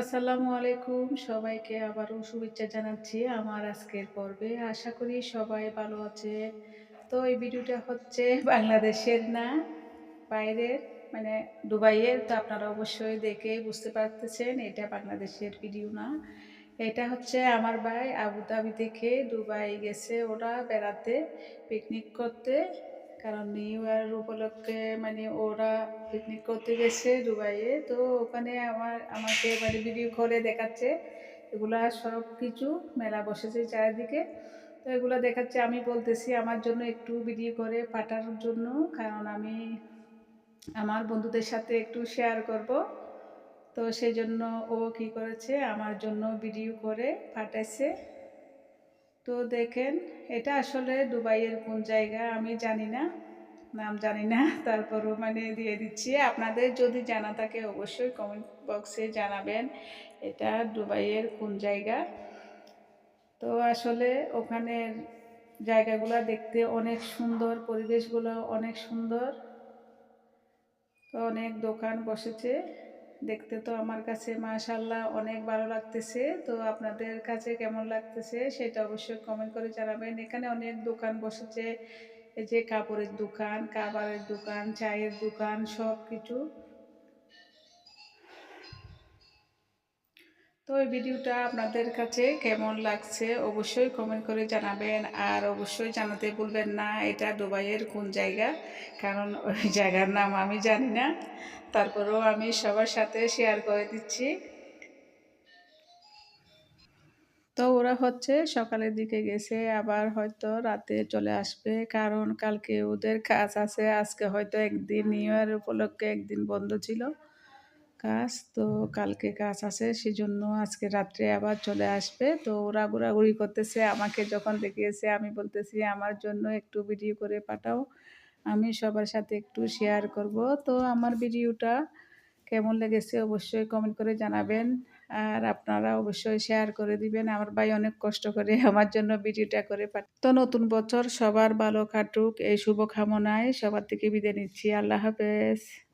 আসসালামু আলাইকুম। সবাইকে আবারও শুভেচ্ছা জানাচ্ছি আমার আজকের পর্বে। আশা করি সবাই ভালো আছে। তো এই ভিডিওটা হচ্ছে বাংলাদেশের না, বাইরের মানে দুবাইয়ের। তো আপনারা অবশ্যই দেখে বুঝতে পারতেছেন, এটা বাংলাদেশের ভিডিও না। এটা হচ্ছে আমার ভাই আবুধাবি থেকে দুবাই গেছে ওরা বেড়াতে পিকনিক করতে। কারণ নিউ ইয়ার উপলক্ষে মানে ওরা পিকনিক করতে গেছে দুবাইয়ে। তো ওখানে আমার, আমাকে মানে ভিডিও করে দেখাচ্ছে। এগুলা সব কিছু মেলা বসেছে চারিদিকে। তো এগুলো দেখাচ্ছে, আমি বলতেছি আমার জন্য একটু ভিডিও করে পাঠানোর জন্য। কারণ আমি আমার বন্ধুদের সাথে একটু শেয়ার করব। তো সেই জন্য ও কি করেছে, আমার জন্য ভিডিও করে পাঠাইছে। তো দেখেন, এটা আসলে দুবাইয়ের কোন জায়গা আমি জানি না, নাম জানি না, তারপরও মানে দিয়ে দিচ্ছি। আপনাদের যদি জানা থাকে অবশ্যই কমেন্ট বক্সে জানাবেন, এটা দুবাইয়ের কোন জায়গা। তো আসলে ওখানের জায়গাগুলো দেখতে অনেক সুন্দর, পরিবেশগুলো অনেক সুন্দর। অনেক দোকান বসেছে। দেখতে তো আমার কাছে মাশাল্লাহ অনেক ভালো লাগতেছে। তো আপনাদের কাছে কেমন লাগতেছে সেটা অবশ্যই কমেন্ট করে জানাবেন। এখানে অনেক দোকান বসেছে। এই যে কাপড়ের দোকান, খাবারের দোকান, চায়ের দোকান সব কিছু তো এই ভিডিওটা আপনাদের কাছে কেমন লাগছে অবশ্যই কমেন্ট করে জানাবেন। আর অবশ্যই জানাতে ভুলবেন না, এটা দুবাইয়ের কোন জায়গা? কারণ ওই জায়গার নাম আমি জানি না। তারপরেও আমি সবার সাথে শেয়ার করে দিচ্ছি। তো ওরা হচ্ছে সকালের দিকে গেছে, আবার হয়তো রাতে চলে আসবে। কারণ কালকে ওদের কাজ আছে, আজকে হয়তো একদিন নিউ ইয়ার উপলক্ষে একদিন বন্ধ ছিল। কাজ। তো কালকে কাজ আছে, সেজন্য আজকে রাত্রে আবার চলে আসবে। তো ওরা ঘোরাঘুরি করতেছে, আমাকে যখন দেখিয়েছে, আমি বলতেছি, আমার জন্য একটু ভিডিও করে পাঠাও, আমি সবার সাথে একটু শেয়ার করব। তো আমার ভিডিওটা কেমন লেগেছে অবশ্যই কমেন্ট করে জানাবেন। আর আপনারা অবশ্যই শেয়ার করে দিবেন। আমার ভাই অনেক কষ্ট করে আমার জন্য ভিডিওটা করে পাঠ তো নতুন বছর সবার ভালো কাটুক, এই শুভকামনায় সবার থেকে বিদায় নিচ্ছি। আল্লাহ হাফেজ।